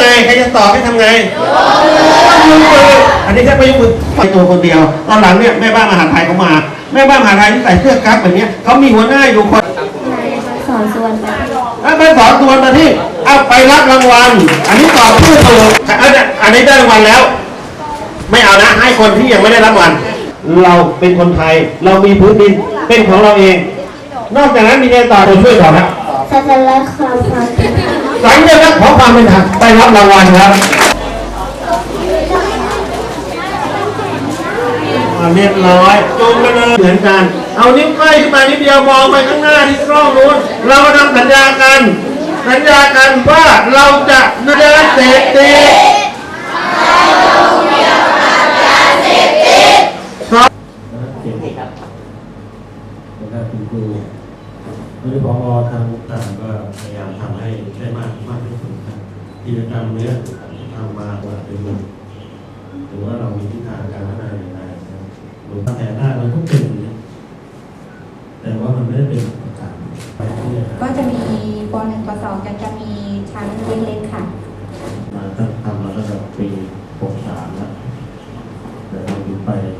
ไงใครจะตอบให้ทำไงยกมืออันนี้แค่ไปยกมือไปตัวคนเดียวตอนหลังเนี่ยแม่บ้านมหาดไทยเขามา แม่บ้านมหาดไทยที่ใส่เสื้อกั๊กแบบเนี้ยเขามีหัวหน้าอยู่คนสอนส่วนไปแล้วไปสอนตัวมาที่เอาไปรับรางวัล อันนี้ตอบเพื่อตัวอันนี้อันนี้ได้รางวัลแล้ว ไม่เอานะให้คนที่ยังไม่ได้รับรางวัลเราเป็นคนไทยเรามีพื้นดินเป็นของเราเอง นอกจากนั้นมีอะไรต่อตัวช่วยต่อครับสัญลักษณ์ความพอดีสัญลักษณ์ ของความเป็นไทยไปรับรางวัลครับอ่าเรียบร้อยจูงกันเลยเหมือนกัน เอานิ้วใกล้ขึ้นมานิดเดียวมองไปข้างหน้าที่กล้องนู้น เรามาทำสัญญากัน สัญญากันว่าเราจะไม่ได้เสพติดเสียงครับแล้วก็คุณครูโดยเฉพาะทางต่างก็พยายามทำให้ได้มากมากที่สุดครับ กิจกรรมเนี้ยทำมาว่าเป็นมือหรือว่าเรามีทิศทางการพัฒนาอย่างไรนะครับหรือแต่หน้าเราก็เป็นอย่างนี้แต่ว่ามันไม่ได้เป็นประการไปเรื่อยๆก็จะมีป .1 ป .2 จะจะมี